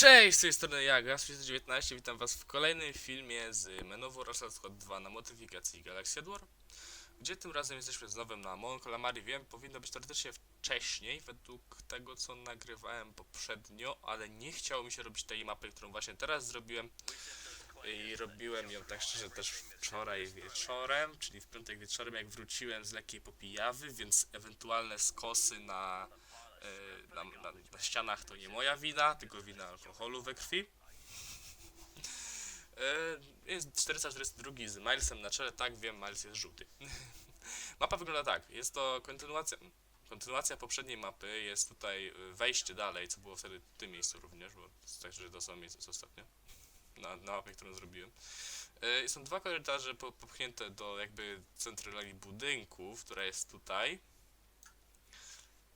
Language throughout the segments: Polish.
Cześć, z tej strony ja, Gas19, witam was w kolejnym filmie z Menowo Russell Squad 2 na modyfikacji Galaxy War, gdzie tym razem jesteśmy znowu na Mon Calamari. Wiem, powinno być teoretycznie wcześniej, według tego co nagrywałem poprzednio, ale nie chciało mi się robić tej mapy, którą właśnie teraz zrobiłem. I robiłem ją tak szczerze też wczoraj wieczorem, czyli w piątek wieczorem, jak wróciłem z lekkiej popijawy, więc ewentualne skosy na na, na, na ścianach to nie moja wina, tylko wina alkoholu we krwi. E, Jest 442 z Milesem na czele, tak wiem, Miles jest żółty. Mapa wygląda tak, jest to kontynuacja, kontynuacja poprzedniej mapy, jest tutaj e, wejście dalej, co było wtedy w tym miejscu również, bo tak że to samo miejsce co ostatnio, na, na mapie, którą zrobiłem. E, Są dwa korytarze po- popchnięte do jakby centrali budynków, która jest tutaj.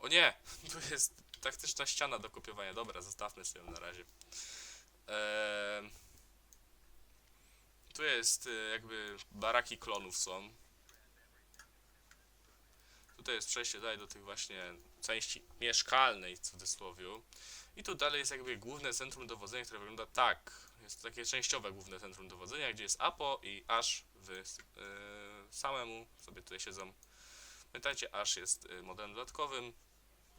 O nie! Tu jest taktyczna ściana do kopiowania. Dobra, zostawmy sobie na razie. Eee, tu jest e, jakby baraki klonów są. Tutaj jest przejście dalej do tych właśnie części mieszkalnej w cudzysłowie. I tu dalej jest jakby główne centrum dowodzenia, które wygląda tak. Jest to takie częściowe główne centrum dowodzenia, gdzie jest Apo i Ash w e, samemu sobie tutaj siedzą. Pamiętajcie, Ash jest e, modelem dodatkowym,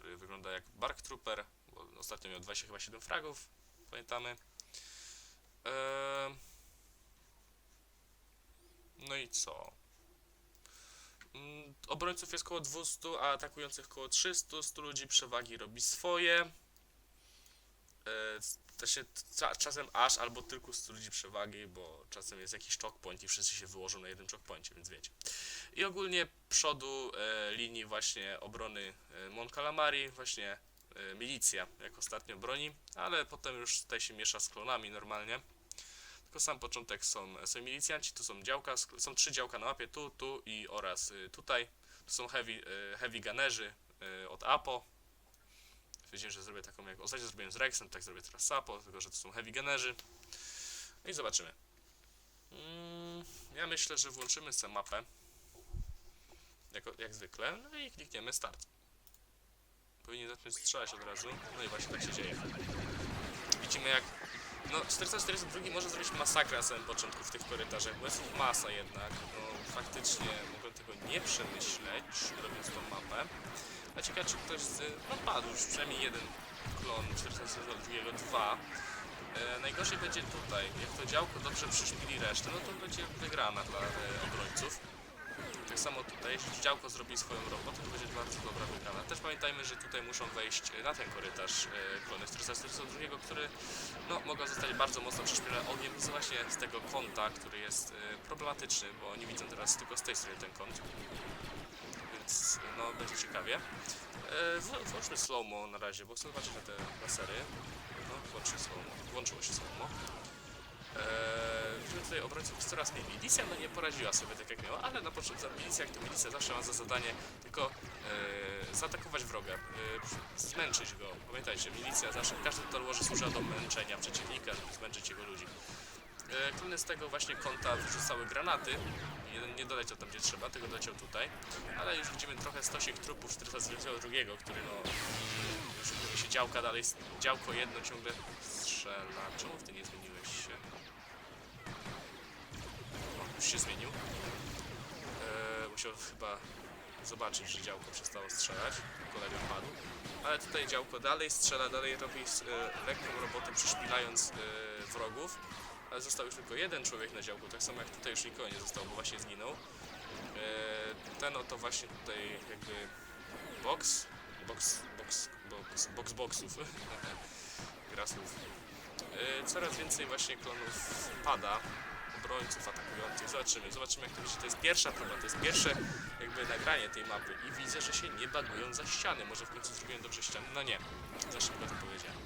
który wygląda jak Bark Trooper, bo ostatnio miał 20 chyba 7 fragów, pamiętamy. Eee, no i co? Mm, Obrońców jest około 200, a atakujących około 300. 100 ludzi przewagi robi swoje. To się czasem aż albo tylko 100 ludzi przewagi, bo czasem jest jakiś choke point i wszyscy się wyłożą na jednym choke poincie, więc wiecie. I ogólnie przodu e, linii właśnie obrony e, Mon Calamari, właśnie e, milicja jak ostatnio broni, ale potem już tutaj się miesza z klonami normalnie. Tylko sam początek są, są milicjanci, tu są działka, są trzy działka na mapie, tu, tu i oraz y, tutaj. Tu są heavy, y, heavy gunnerzy y, od Apo. Wiedziałem, że zrobię taką jak ostatnio zrobiłem z Rexem, tak zrobię teraz z Apo, tylko że to są heavy gunnerzy. No i zobaczymy. Mm, ja myślę, że włączymy sobie mapę jako, jak zwykle, no i klikniemy start. Powinien zacząć strzelać od razu, no i właśnie tak się dzieje. Widzimy jak, no 442 może zrobić masakrę na samym początku w tych korytarzach, bo jest ich masa jednak, no faktycznie mogłem tego nie przemyśleć, robiąc tą mapę. A ciekawe czy ktoś z, no padł już przynajmniej jeden klon 442, dwa. E, najgorzej będzie tutaj, jak to działko dobrze przyszpili resztę, no to będzie wygrana dla e, obrońców. Tak samo tutaj, jeśli działko zrobi swoją robotę, to będzie bardzo dobra wygrana. Też pamiętajmy, że tutaj muszą wejść e, na ten korytarz e, klony 442, który no, mogą zostać bardzo mocno prześpione ogniem z właśnie z tego kąta, który jest e, problematyczny, bo oni widzą teraz tylko z tej strony ten kąt. Więc no, będzie ciekawie. E, wł- włączmy slow-mo na razie, bo chcę zobaczyć na te lasery. No, włączy. Włączyło się slow-mo. Eee, widzimy tutaj obrońców jest coraz mniej. Milicja no nie poradziła sobie tak jak miała, ale na początku milicja, jak to milicja zawsze ma za zadanie tylko e, zaatakować wroga, e, zmęczyć go. Pamiętajcie, milicja zawsze, każdy total łoży służy do męczenia przeciwnika, żeby zmęczyć jego ludzi. E, klony z tego właśnie kąta wyrzucały granaty. Jeden nie doleciał tam gdzie trzeba, tego doleciał tutaj. Ale już widzimy trochę stosik trupów 442, który no już się działka dalej, działko jedno ciągle strzela. Czemu ty nie zmieniłeś już się zmienił. Eee, musiał chyba zobaczyć, że działko przestało strzelać. Kolega padł. Ale tutaj działko dalej strzela, dalej robi e, lekką robotę przyszpilając e, wrogów. Ale został już tylko jeden człowiek na działku, tak samo jak tutaj już nikogo nie został, bo właśnie zginął. E, ten oto właśnie tutaj jakby box, box, box, box, box boxów, gra słów. E, coraz więcej właśnie klonów pada, obrońców atakujących. Zobaczymy, zobaczymy jak to będzie. To jest pierwsza próba, to jest pierwsze jakby nagranie tej mapy i widzę, że się nie bagują za ściany. Może w końcu zrobiłem dobrze ściany? No nie, za szybko to powiedziałem.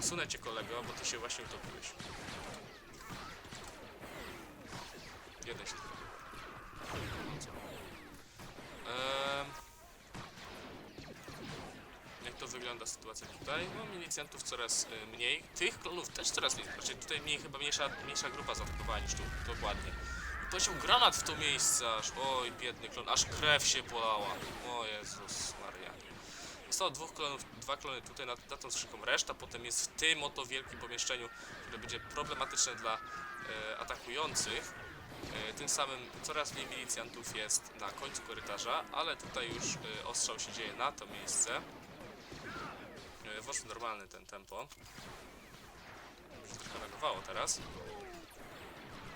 Sunę cię kolego, bo ty się właśnie utopiłeś. Jeden się utopił. Ehm, jak to wygląda sytuacja tutaj? No milicjantów coraz y, mniej, tych klonów też coraz mniej, znaczy tutaj mniej chyba mniejsza, mniejsza grupa zaatakowała niż tu, dokładnie. I poleciał granat w to miejsce aż, oj biedny klon, aż krew się polała, o Jezus Maria. Zostało dwóch klonów, dwa klony tutaj nad, nad tą skrzynką. Reszta potem jest w tym oto wielkim pomieszczeniu, które będzie problematyczne dla e, atakujących. E, tym samym coraz mniej milicjantów jest na końcu korytarza, ale tutaj już e, ostrzał się dzieje na to miejsce. Włoż normalny ten tempo. Trochę reagowało teraz.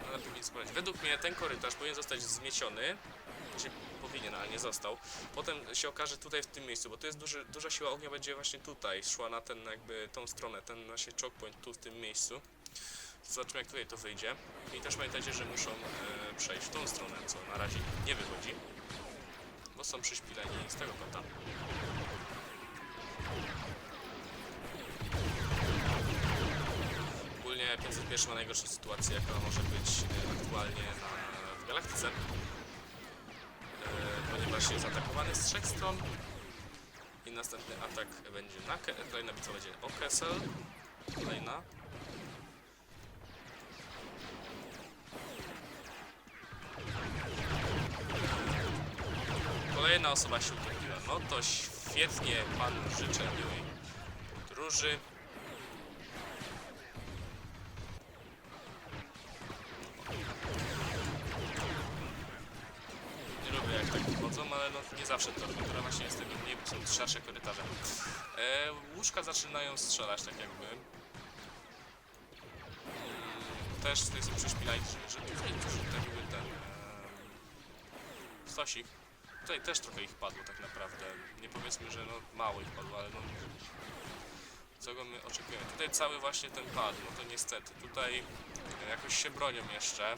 Ale powinien sprawdzić. Według mnie ten korytarz powinien zostać zmieciony. Znaczy powinien, ale nie został. Potem się okaże tutaj w tym miejscu, bo tu jest duży, duża siła ognia będzie właśnie tutaj, szła na ten jakby tą stronę, ten właśnie choke point tu w tym miejscu. Zobaczymy jak tutaj to wyjdzie. I też pamiętajcie, że muszą e, przejść w tą stronę, co na razie nie wychodzi. Bo są przyśpileni z tego kąta. Ogólnie 501 ma najgorszą sytuację, jaka może być e, aktualnie na, w galaktyce. E, ponieważ jest atakowany z trzech stron. I następny atak będzie na kolejna bitwa będzie o Kessel. Kolejna. Kolejna osoba się utopiła. No to świetnie panu życzę miłej podróży. Łóżka zaczynają strzelać tak jakby. Mm, Też tutaj są przyszpilani, że, że tutaj tak jakby ten... Stosik. Tutaj też trochę ich padło tak naprawdę. Nie powiedzmy, że no mało ich padło, ale no... Czego my oczekujemy? Tutaj cały właśnie ten padł, no to niestety. Tutaj e, jakoś się bronią jeszcze.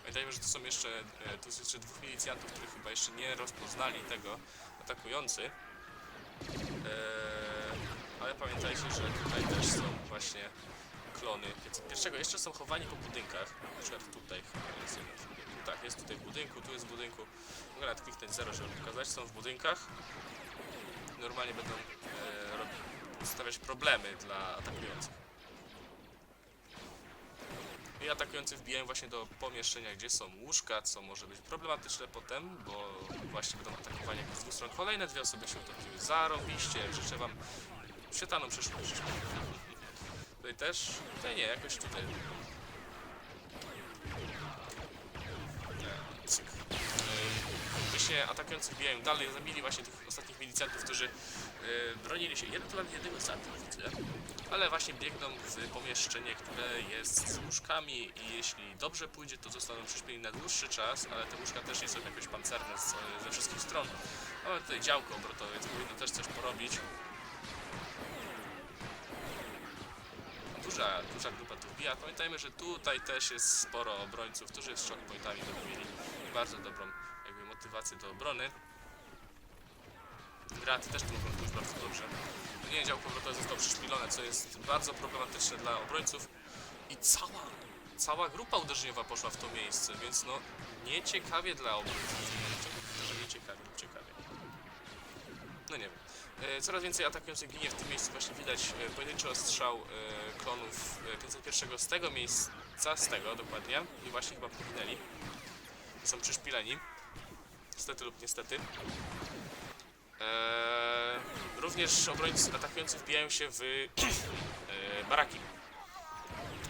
Pamiętajmy, że tu są jeszcze, e, tu jest jeszcze dwóch milicjantów, których chyba jeszcze nie rozpoznali tego atakujący. Eee, ale pamiętajcie, że tutaj też są właśnie klony. Pierwszego jeszcze są chowani po budynkach. Na przykład tutaj jest jeden w. Tak, jest tutaj w budynku, tu jest w budynku. Mogę nawet kliknąć 0, żeby pokazać. Są w budynkach. Normalnie będą e, stawiać problemy dla atakujących. I atakujący wbijają właśnie do pomieszczenia, gdzie są łóżka, co może być problematyczne potem, bo właśnie będą atakowani z dwóch stron. Kolejne dwie osoby się utopiły. Zarobiście, życzę wam świetlaną przyszłość. Tutaj też, tutaj nie, jakoś tutaj. Cyk. Właśnie atakujący wbijają dalej, zabili właśnie tych ostatnich milicjantów, którzy yy, bronili się. Jeden nawet jednego zabił. Ale właśnie biegną w pomieszczenie, które jest z łóżkami i jeśli dobrze pójdzie, to zostaną przyśpieni na dłuższy czas, ale te łóżka też nie są jakoś pancerne z, ze wszystkich stron. Mamy tutaj działko obrotowe, więc powinno też coś porobić. Duża, duża grupa tu wbija. Pamiętajmy, że tutaj też jest sporo obrońców, którzy z shock pointami będą mieli bardzo dobrą jakby motywację do obrony. Graty też tu mogą pójść bardzo dobrze. Nie działko obrotowe zostało przyszpilone, co jest bardzo problematyczne dla obrońców. I cała, cała grupa uderzeniowa poszła w to miejsce, więc no nieciekawie dla obrońców. Nieciekawie, lub ciekawie. No nie wiem. E, Coraz więcej atakujących ginie w tym miejscu. Właśnie widać e, pojedynczy ostrzał e, klonów e, 501 z tego miejsca, z tego dokładnie. I właśnie chyba poginęli. Są przyszpileni. Niestety lub niestety. Również obrońcy atakujący wbijają się w baraki,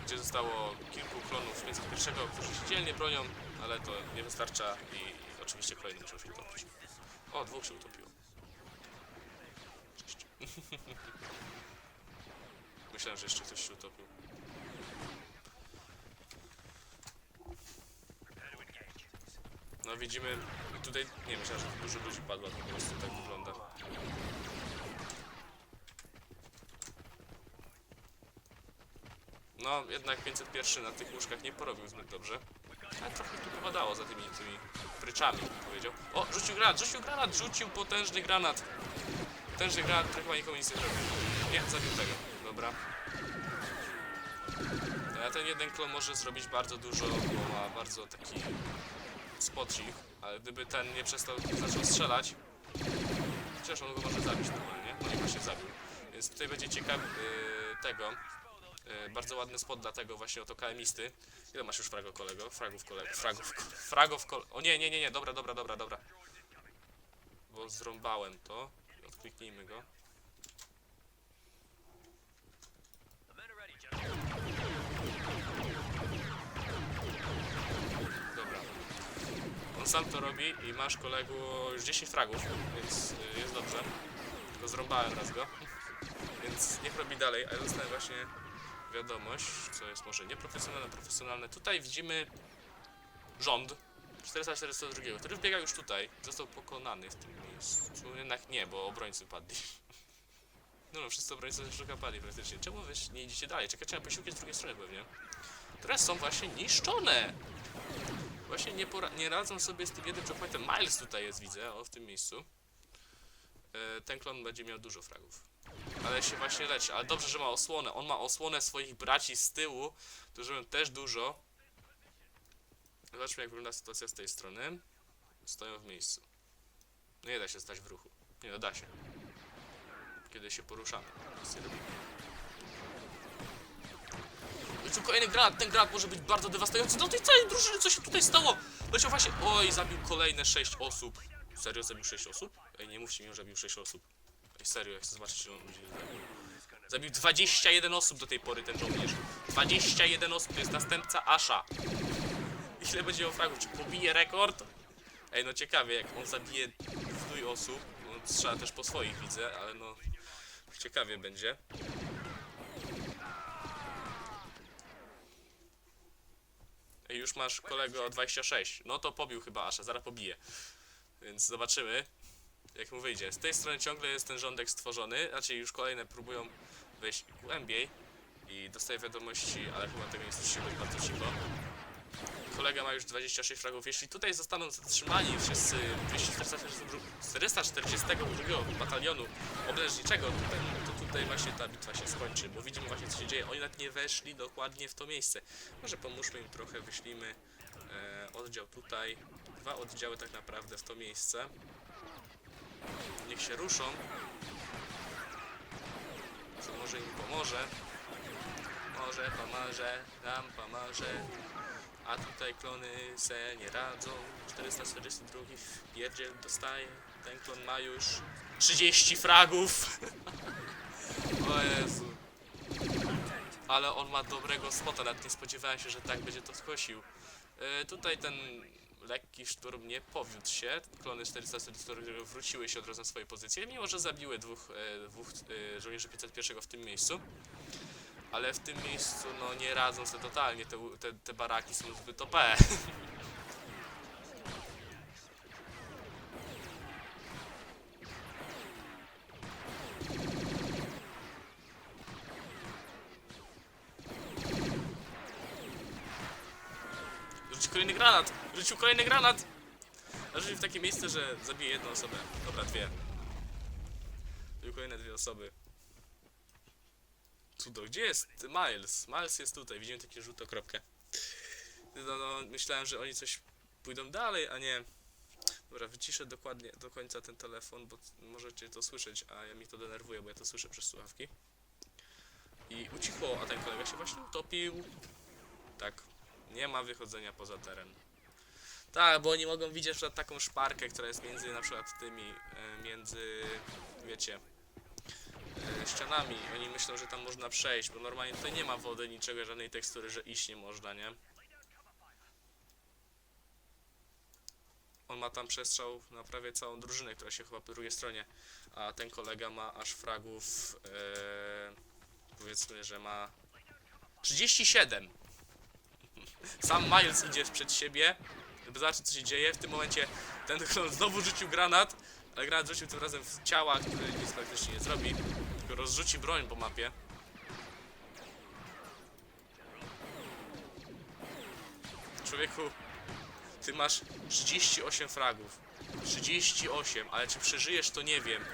gdzie zostało kilku klonów 501, którzy się dzielnie bronią, ale to nie wystarcza i oczywiście kolejny muszą się utopić. O, dwóch się utopiło. Myślałem, że jeszcze ktoś się utopił. No widzimy, tutaj nie myślałem, że dużo ludzi padło, to po prostu tak wygląda. No, jednak 501 na tych łóżkach nie porobił zbyt dobrze. Ale trochę tu powadało za tymi, tymi pryczami, bym powiedział. O, rzucił granat, rzucił granat, rzucił potężny granat. Potężny granat, który chyba nikomu nic nie zrobił. Nie, zabił tego, dobra. A ten jeden klon może zrobić bardzo dużo, bo ma bardzo taki spocik, ale gdyby ten nie przestał, nie zaczął strzelać, chociaż on go może zabić normalnie, no i właśnie zabił. Więc tutaj będzie ciekaw yy, tego, yy, bardzo ładny spot dla tego właśnie oto KMisty. Ile masz już fragów kolego? Fragów kolego, fragów, ko- fragów kolego. O nie, nie, nie, nie, dobra, dobra, dobra, dobra. Bo zrąbałem to. Piknijmy go. Dobra. On sam to robi i masz kolegu już 10 fragów, więc y, jest dobrze. Tylko zrąbałem raz go. Więc niech robi dalej, a ja dostałem właśnie wiadomość, co jest może nieprofesjonalne, profesjonalne. Tutaj widzimy rząd 442, który wbiega już tutaj. Został pokonany w tym miejscu. Jednak nie, bo obrońcy padli. No no, wszyscy obrońcy trochę padli praktycznie. Czemu wy nie idziecie dalej? Czekacie na posiłki z drugiej strony pewnie. Teraz są właśnie niszczone! Właśnie nie, nie radzą sobie z tym jednym checkpointem. Miles tutaj jest, widzę, o, w tym miejscu. E, ten klon będzie miał dużo fragów. Ale się właśnie leczy. Ale dobrze, że ma osłonę. On ma osłonę swoich braci z tyłu, którzy mają też dużo. Zobaczmy, jak wygląda sytuacja z tej strony. Stoją w miejscu. No nie da się stać w ruchu. Nie, no da się. Kiedy się poruszamy. Nic nie robimy. I tu kolejny granat. Ten granat może być bardzo dewastujący. Do tej całej drużyny, co się tutaj stało? Leciał właśnie... Oj, zabił kolejne 6 osób. Serio zabił 6 osób? Ej, nie mówcie mi, że zabił 6 osób. Ej, serio, ja chcę zobaczyć, ile on ludzi zabił. Zabił 21 osób do tej pory ten żołnierz. 21 osób, to jest następca Asha. Ile będzie miał fragów? Czy pobije rekord? Ej, no ciekawie, jak on zabije wnój osób, no strzela też po swoich widzę, ale no ciekawie będzie. Ej, już masz kolego 26. No to pobił chyba Asha, zaraz pobije. Więc zobaczymy, jak mu wyjdzie. Z tej strony ciągle jest ten rządek stworzony, znaczy już kolejne próbują wejść głębiej i dostaję wiadomości, ale chyba tego nie słyszy, bo jest bardzo cicho. Kolega ma już 26 fragów. Jeśli tutaj zostaną zatrzymani wszyscy 442 batalionu obręczniczego, tutaj, to tutaj właśnie ta bitwa się skończy, bo widzimy właśnie co się dzieje. Oni nawet nie weszli dokładnie w to miejsce. Może pomóżmy im trochę, wyślijmy e, oddział tutaj, dwa oddziały tak naprawdę w to miejsce. Niech się ruszą. Co może im pomoże. Może pomoże, nam pomoże. A tutaj klony se nie radzą. 442 pierdziel dostaje. Ten klon ma już 30 fragów. o Jezu. Ale on ma dobrego spota, nawet nie spodziewałem się, że tak będzie to skosił. E, tutaj ten lekki szturm nie powiódł się. Klony 442 wróciły się od razu na swoje pozycje, mimo że zabiły dwóch, e, dwóch e, żołnierzy 501 w tym miejscu. Ale w tym miejscu no nie radzą sobie totalnie, te, te, te baraki są zbyt OP. Rzucił kolejny granat! Rzucił kolejny granat! Rzucił w takie miejsce, że zabije jedną osobę. Dobra, dwie. Rzucił kolejne dwie osoby. Cudo, gdzie jest Miles? Miles jest tutaj, widzimy takie żółtą kropkę. No, no, myślałem, że oni coś pójdą dalej, a nie. Dobra, wyciszę dokładnie do końca ten telefon, bo możecie to słyszeć, a ja mi to denerwuje, bo ja to słyszę przez słuchawki. I ucichło, a ten kolega się właśnie utopił. Tak, nie ma wychodzenia poza teren. Tak, bo oni mogą widzieć na taką szparkę, która jest między na przykład tymi, e, między, wiecie, ścianami. Oni myślą, że tam można przejść, bo normalnie tutaj nie ma wody, niczego, żadnej tekstury, że iść nie można, nie? On ma tam przestrzał na prawie całą drużynę, która się chyba po drugiej stronie, a ten kolega ma aż fragów, e, powiedzmy, że ma 37. Sam Miles idzie przed siebie, żeby zobaczyć co się dzieje. W tym momencie ten znowu rzucił granat, ale granat rzucił tym razem w ciała, który nic praktycznie nie zrobi, rozrzuci broń po mapie. Człowieku, ty masz 38 fragów. 38, ale czy przeżyjesz to nie wiem.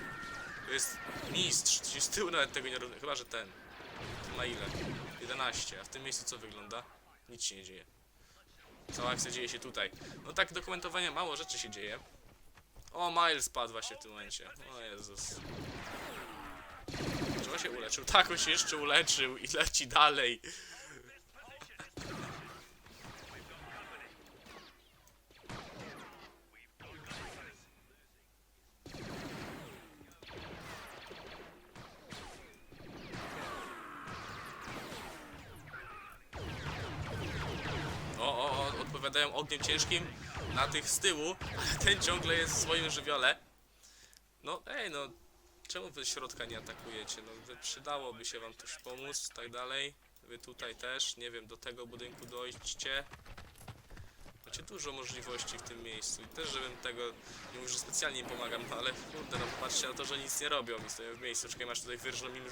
To jest mistrz, ci z tyłu nawet tego nie robi. Chyba, że ten. Ten ma ile? 11, a w tym miejscu co wygląda? Nic się nie dzieje. Cała akcja dzieje się tutaj. No tak dokumentowania mało rzeczy się dzieje. O, Miles padł właśnie w tym momencie. O Jezus. No się uleczył. Tak, on się jeszcze uleczył i leci dalej. O, o, odpowiadają ogniem ciężkim na tych z tyłu, ale ten ciągle jest w swoim żywiole. No, ej, no, czemu wy środka nie atakujecie? No wy, przydałoby się wam coś pomóc, tak dalej. Wy tutaj też, nie wiem, do tego budynku dojdźcie. Macie dużo możliwości w tym miejscu i też, żebym tego, nie mówię, że specjalnie pomagam, no ale kurde, no patrzcie na to, że nic nie robią i stoją w miejscu, czekaj, masz tutaj wyrżną im.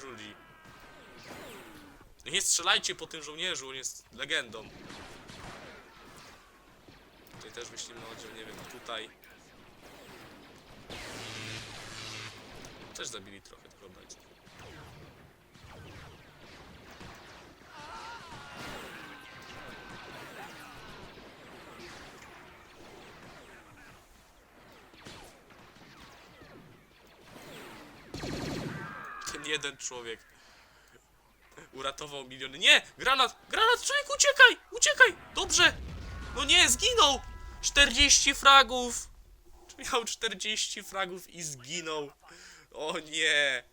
No Nie strzelajcie po tym żołnierzu, on jest legendą. Tutaj też wyślimy oddział, nie wiem, tutaj. Też zabili trochę tych. Ten jeden człowiek uratował miliony. Nie! Granat! Granat! Człowiek, uciekaj! Uciekaj! Dobrze! No nie, zginął! 40 fragów! Miał 40 fragów i zginął. O nie!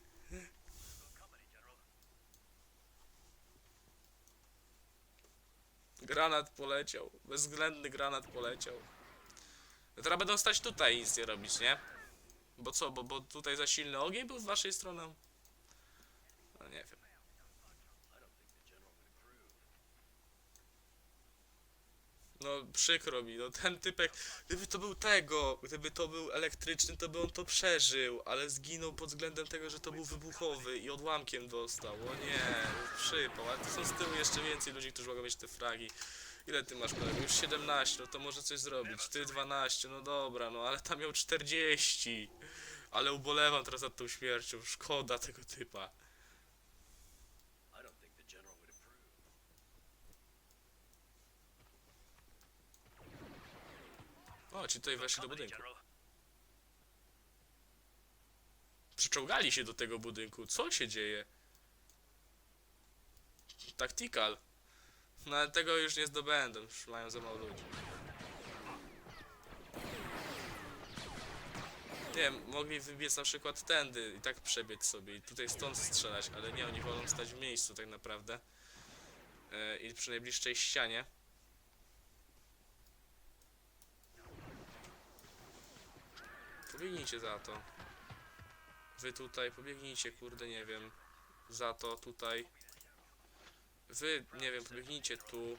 Granat poleciał. Bezwzględny granat poleciał. Teraz będą stać tutaj i nic nie robić, nie? Bo co, bo, bo tutaj za silny ogień był z waszej strony? No nie wiem. No przykro mi, no ten typek, gdyby to był tego, gdyby to był elektryczny, to by on to przeżył, ale zginął pod względem tego, że to był wybuchowy i odłamkiem dostał. O nie, przypał, ale to są z tyłu jeszcze więcej ludzi, którzy mogą mieć te fragi. Ile ty masz kolegów? Już 17, no to może coś zrobić. Ty 12, no dobra, no ale tam miał 40. Ale ubolewam teraz nad tą śmiercią, szkoda tego typa. O, ci tutaj weszli do budynku. Przyczołgali się do tego budynku. Co się dzieje? Tactical. No ale tego już nie zdobędą, już mają za mało ludzi. Nie wiem, mogli wybiec na przykład tędy i tak przebiec sobie i tutaj stąd strzelać, ale nie, oni wolą stać w miejscu tak naprawdę. E, I przy najbliższej ścianie. Pobiegnijcie za to. Wy tutaj, pobiegnijcie, kurde, nie wiem. Za to, tutaj. Wy, nie wiem, pobiegnijcie tu.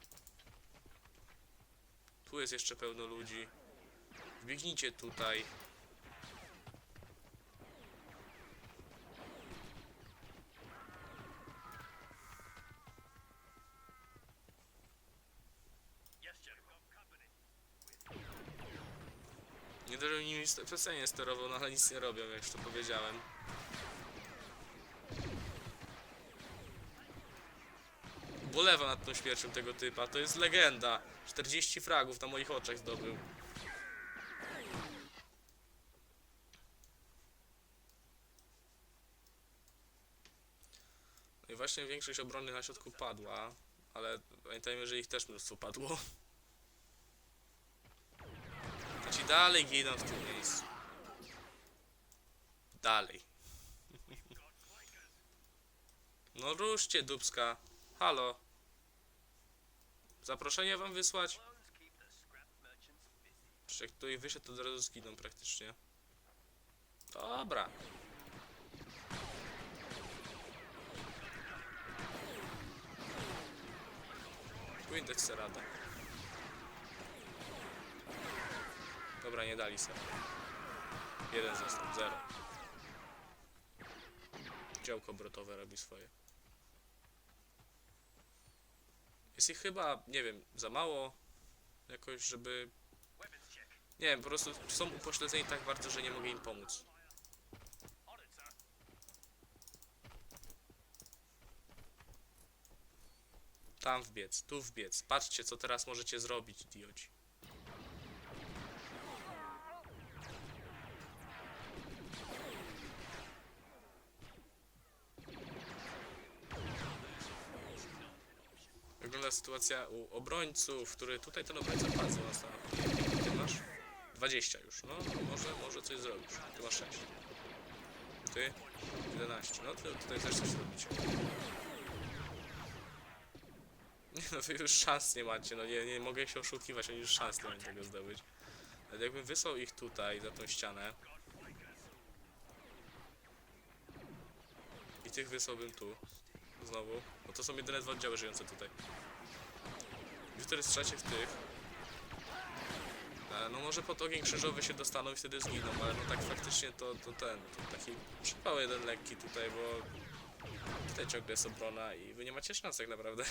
Tu jest jeszcze pełno ludzi. Biegnijcie tutaj. Że nimi przecenie sterował, no ale nic nie robią, jak już to powiedziałem. Bolewa nad tą śmiercią tego typa, to jest legenda. 40 fragów na moich oczach zdobył. No i właśnie większość obronnych na środku padła, ale pamiętajmy, że ich też mnóstwo padło. Ci dalej giną w tym miejscu. Dalej. No ruszcie, dubska. Halo. Zaproszenie wam wysłać? Czy jak tutaj wyszedł, to od razu zginą praktycznie. Dobra. Windex radę. Dobra, nie dali sobie. Jeden został, zero. Działko obrotowe robi swoje. Jest ich chyba, nie wiem, za mało jakoś, żeby nie wiem, po prostu są upośledzeni tak bardzo, że nie mogę im pomóc. Tam wbiec, tu wbiec. Patrzcie, co teraz możecie zrobić, idioci. Wygląda sytuacja u obrońców, który tutaj ten obrońca na stanowisku. Ty masz 20 już, no może, może coś zrobisz. Ty masz 6. Ty 11. No to tutaj też coś robicie. no wy już szans nie macie, no nie, nie mogę się oszukiwać, oni już szans nie mają tego zdobyć. Ale jakbym wysłał ich tutaj, za tą ścianę. I tych wysłałbym tu. Znowu. No to są jedyne dwa oddziały żyjące tutaj. I wtedy strzelacie w tych. E, No może pod ogień krzyżowy się dostaną i wtedy zginą, ale no tak faktycznie to, to ten, to taki przypał jeden lekki tutaj, bo tutaj ciągle jest obrona i wy nie macie szans tak naprawdę.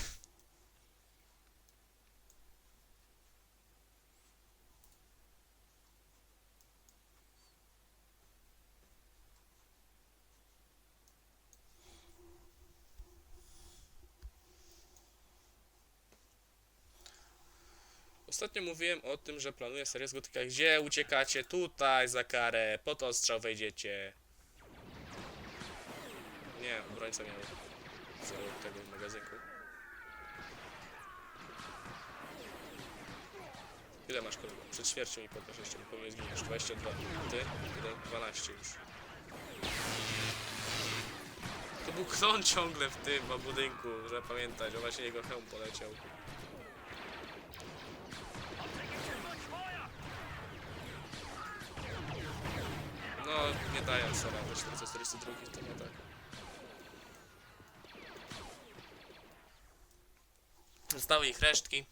Ostatnio mówiłem o tym, że planuję serię z Gotyka. Gdzie uciekacie? Tutaj za karę. Pod ostrzał wejdziecie. Nie, obrońca miał zero tego magazynku. Ile masz kolego? Przed śmiercią i pokaż jeszcze, bo powinien zginiesz. 22. Ty? 1, 12 już. To był klon ciągle w tym budynku, że pamiętać, o właśnie jego hełm poleciał. Nie dają Sara we 442 to nie tak. Zostały ich resztki.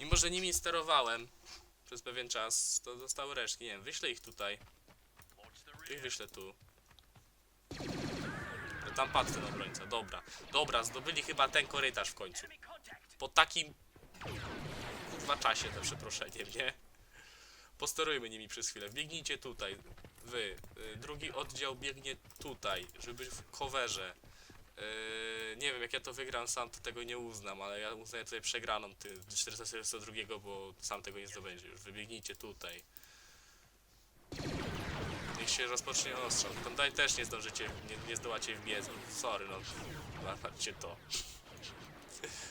Mimo, że nimi sterowałem przez pewien czas, to zostały resztki. Nie wiem, wyślę ich tutaj. Ich wyślę tu. Tam padł ten obrońca, dobra. Dobra, zdobyli chyba ten korytarz w końcu. Po takim kurwa czasie to przeproszeniem, nie? Posterujmy nimi przez chwilę. Biegnijcie tutaj. Wy. Y, Drugi oddział biegnie tutaj, żeby być w coverze. Yy, nie wiem, jak ja to wygram sam, to tego nie uznam, ale ja uznaję tutaj przegraną ty 442, bo sam tego nie zdobędzie. Już wybiegnijcie tutaj. Niech się rozpocznie ostrzał. Dalej też nie zdążycie, nie, nie zdołacie wbiec. Sorry, no. Patrzcie to.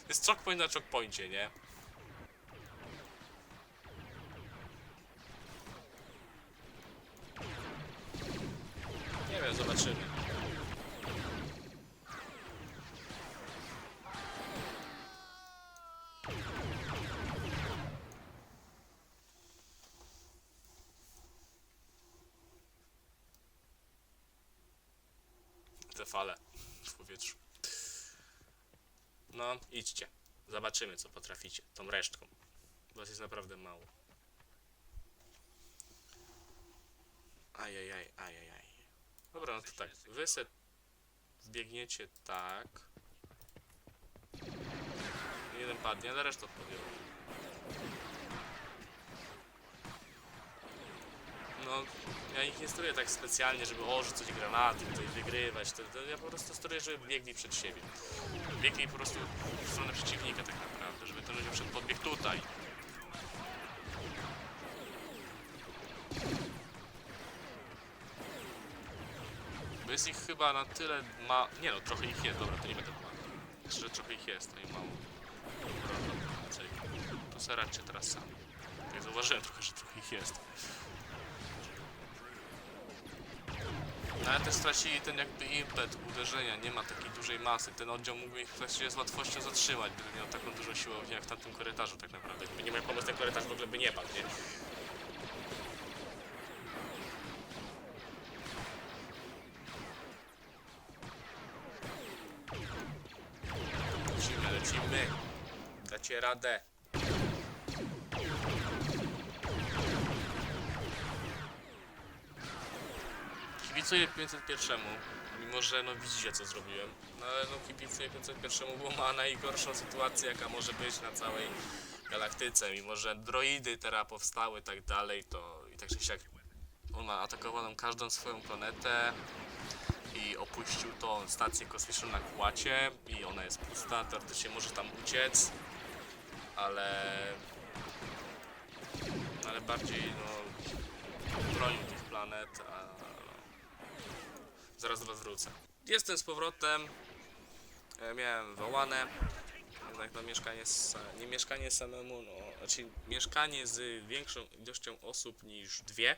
To jest chokepoint na chokepoincie, nie? Wiem, zobaczymy. Te fale w powietrzu. No, idźcie. Zobaczymy, co potraficie tą resztką. Was jest naprawdę mało. Ajajaj, ajajaj. Dobra, no to tak. Wy se zbiegniecie tak. Jeden padnie, ale resztę podjął. No, ja ich nie steruję tak specjalnie, żeby o, rzucać granaty, tutaj wygrywać. To, to ja po prostu steruję, żeby biegli przed siebie. Biegli po prostu w stronę przeciwnika tak naprawdę, żeby ten ludzie przed podbiegł tutaj. Jest ich chyba na tyle ma... Nie no, trochę ich jest, dobra, to nie będę. Jeszcze, że trochę ich jest, to i mało. Dobra, dobra, to se radźcie teraz sami. Tak zauważyłem trochę, że trochę ich jest. No ale też stracili ten jakby impet uderzenia, nie ma takiej dużej masy. Ten oddział mógłby ich właściwie z łatwością zatrzymać, gdyby miał taką dużą siłę jak w tamtym korytarzu tak naprawdę. Nie miał pomysł, ten korytarz w ogóle by nie padł, nie? Radę. Kibicuję 501, mimo że no widzicie co zrobiłem. No ale no kibicuję 501, bo ma najgorszą sytuację jaka może być na całej galaktyce. Mimo że droidy teraz powstały tak dalej, to i tak czy siak on ma atakowaną każdą swoją planetę i opuścił tą stację kosmiczną na kłacie i ona jest pusta, teoretycznie może tam uciec, ale ale bardziej no bronił tych planet, a no, zaraz do was wrócę. Jestem z powrotem, e, miałem wołane, jednak no mieszkanie, z, nie mieszkanie samemu, no, znaczy mieszkanie z większą ilością osób niż dwie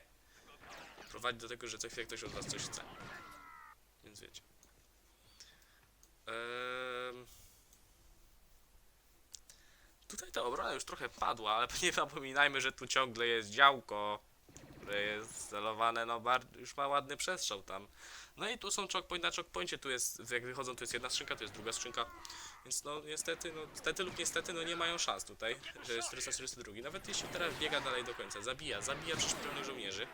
prowadzi do tego, że co chwilę ktoś od was coś chce. Więc wiecie. Ehm... Tutaj ta obrona już trochę padła, ale nie zapominajmy, że tu ciągle jest działko, które jest celowane, no już ma ładny przestrzał tam. No i tu są chokepoint na chokepoincie, tu jest, jak wychodzą, tu jest jedna skrzynka, tu jest druga skrzynka, więc no niestety, no lub niestety, no nie mają szans tutaj, że jest 442. Nawet jeśli teraz biega dalej do końca, zabija, zabija przeszpionych żołnierzy,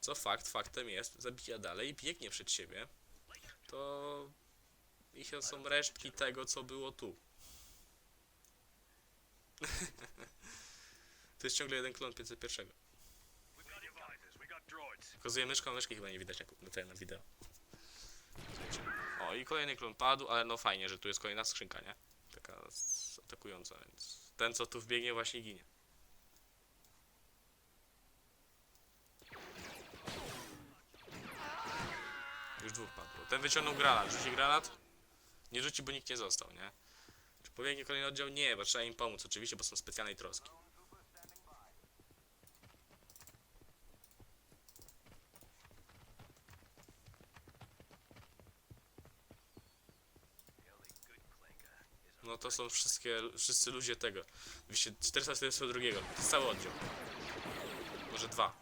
co fakt, faktem jest, zabija dalej, biegnie przed siebie, to ich są resztki tego, co było tu. to jest ciągle jeden klon 501. We've got advisors. We got droids. Pokazuję myszką, myszki chyba nie widać na, ten, na wideo. O, i kolejny klon padł, ale no fajnie, że tu jest kolejna skrzynka, nie? Taka atakująca, więc ten, co tu wbiegnie, właśnie ginie. Już dwóch padło. Ten wyciągnął granat. Rzuci granat? Nie rzuci, bo nikt nie został, nie? Pobiegnie kolejny oddział? Nie, bo trzeba im pomóc oczywiście, bo są specjalnej troski. No to są wszystkie, wszyscy ludzie tego. 442. To jest cały oddział. Może dwa.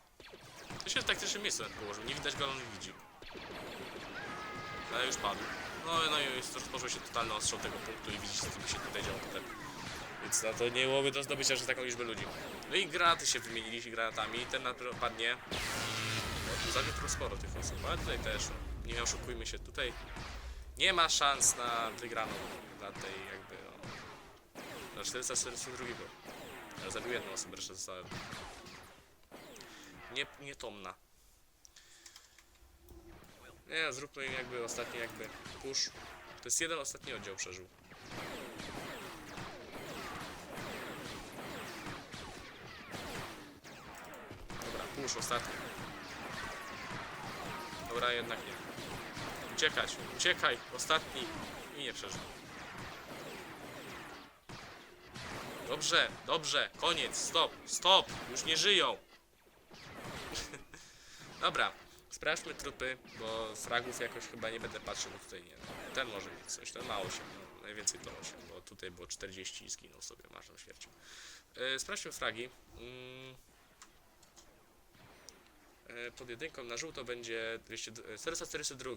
To się w taktycznym miejscu położył. Nie widać go, on widzi. Ale już padł. No, no i rozpoczął się totalny ostrzał tego punktu i widzicie, co się tutaj działo potem. Więc no to nie byłoby do zdobycia, że taką liczbę ludzi. No i granaty się wymienili granatami. Ten na padnie. No, tu trochę sporo tych osób, ale tutaj też. no, Nie oszukujmy się, tutaj nie ma szans na wygraną dla tej jakby no, na 442 był. Ja zabił jedną osobę, resztę zostałem. Nie, nietomna. Nie, zróbmy im jakby ostatni jakby push. To jest jeden ostatni oddział przeżył. Dobra, push ostatni. Dobra, jednak nie. Uciekać, uciekaj, ostatni. I nie przeżył. Dobrze, dobrze, koniec, stop, stop, już nie żyją. Dobra, sprawdźmy trupy, bo fragów jakoś chyba nie będę patrzył, bo tutaj nie. Ten może mieć coś, ten ma 8, no, najwięcej to 8, bo tutaj było 40 i skinął sobie, marną śmiercią. Yy, sprawdźmy fragi. Yy, pod jedynką na żółto będzie 200, e, 442.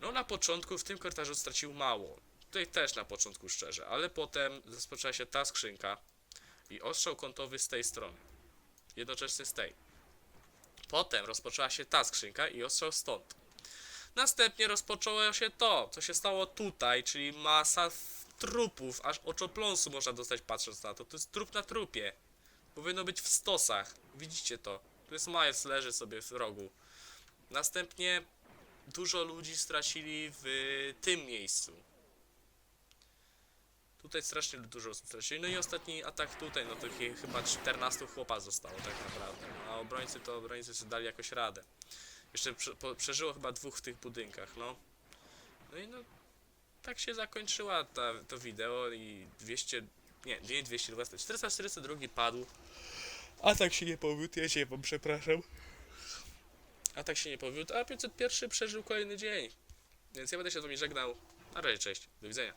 No na początku w tym korytarzu stracił mało. Tutaj też na początku szczerze, ale potem rozpoczęła się ta skrzynka i ostrzał kątowy z tej strony. Jednocześnie z tej. Potem rozpoczęła się ta skrzynka i ostrzał stąd. Następnie rozpoczęło się to, co się stało tutaj, czyli masa trupów, aż oczopląsu można dostać patrząc na to. To jest trup na trupie. Powinno być w stosach. Widzicie to. Tu jest Miles, leży sobie w rogu. Następnie dużo ludzi stracili w tym miejscu. Tutaj strasznie dużo osób stracili. No i ostatni atak tutaj, no to chy- chyba 14 chłopa zostało tak naprawdę. Obrońcy to obrońcy sobie dali jakoś radę. Jeszcze przeżyło chyba dwóch w tych budynkach, no. No i no, tak się zakończyła ta, to wideo i 200, nie, nie 220, 442 padł. A tak się nie powiódł, ja się wam przepraszam. A tak się nie powiódł, a 501 przeżył kolejny dzień. Więc ja będę się z wami żegnał. Na razie, cześć, do widzenia.